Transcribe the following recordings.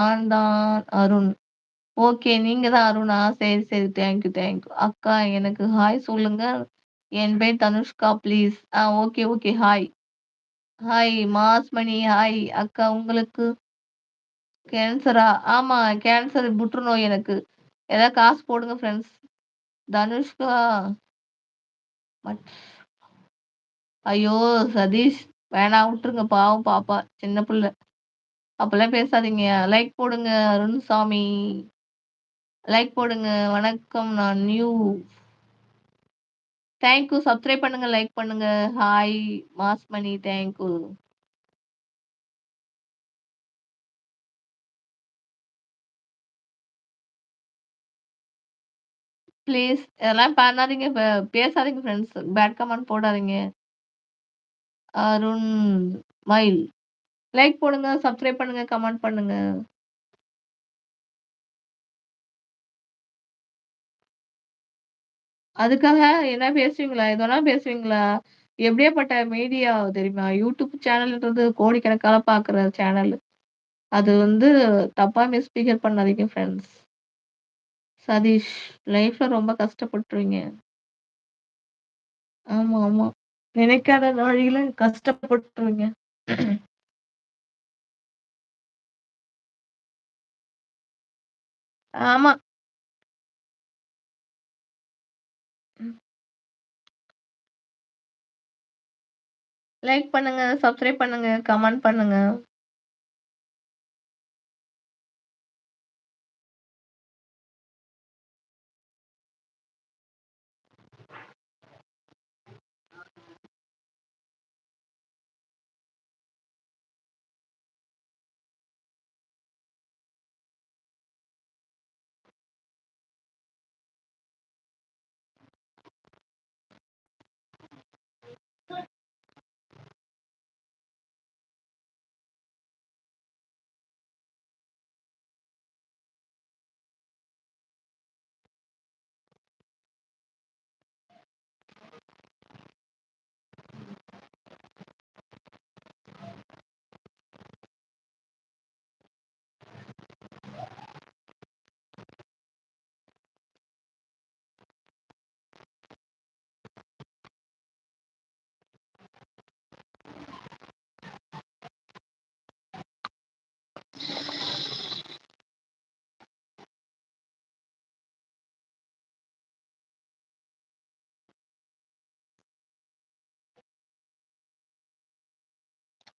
நான் தான் அருண். ஓகே. நீங்க தான் அருணா? சரி, சரி. Thank you, thank you. அக்கா எனக்கு ஹாய் சொல்லுங்க. என் பேர் Dhanushka please. Ah okay, okay. Hi. Hi Masmani hi. அக்கா உங்களுக்கு கேன்சரா? ஆமா கேன்சர் புற்றுநோய் எனக்கு. ஏதாவது காசு போடுங்க ஃப்ரெண்ட்ஸ். தனுஷ்கா ஐயோ! சதீஷ் வேணாம் விட்டுருங்க பாவம் பாப்பா. சின்ன புள்ள. அப்பெல்லாம் பேசாதீங்க. லைக் போடுங்க அருண்சாமி. லைக் போடுங்க. வணக்கம் நான் நியூ. Thank you. சப்ஸ்கிரைப் பண்ணுங்க, லைக் பண்ணுங்க. Hi Masmani thank you. Please இதெல்லாம் பண்ணாதீங்க. பேசாதீங்க ஃப்ரெண்ட்ஸ். பேட் கமெண்ட் போடாதீங்க. அருண் மயில். லைக் போடுங்க, சப்ஸ்கிரைப் பண்ணுங்க, கமெண்ட் பண்ணுங்க. அதுக்காக என்ன பேசுவீங்களா? எதுனா பேசுவீங்களா? எப்படியாப்பட்ட மீடியா தெரியுமா? யூடியூப் சேனல்ன்றது கோடிக்கணக்கான பார்க்குற சேனல். அது வந்து தப்பா மிஸ்பிஹேவ் பண்ணாதீங்க ஃப்ரெண்ட்ஸ். சதீஷ் லைஃப்ல ரொம்ப கஷ்டப்பட்டுருவீங்க. ஆமா, ஆமா. நினைக்காத வழியில கஷ்டப்பட்டுருவீங்க. ஆமா. ம். லைக் பண்ணுங்க, சப்ஸ்கிரைப் பண்ணுங்க, கமெண்ட் பண்ணுங்க.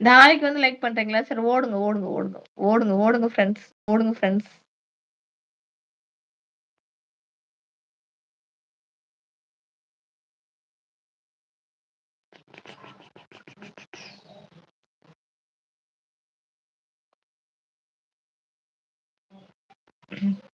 நாளைக்கு வந்து லைக் பண்றீங்களா? சரி ஓடுங்க, ஓடுங்க, ஓடுங்க. ஓடுங்க, ஓடுங்க ஃப்ரெண்ட்ஸ். ஓடுங்க ஃப்ரெண்ட்ஸ். மடிமீது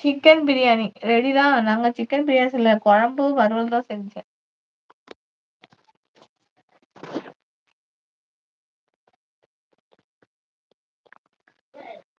சிக்கன் பிரியாணி ரெடி தான். நாங்க சிக்கன் பிரியாணி செய்யல. குழம்பு, வறுவல் தான் செஞ்சேன்.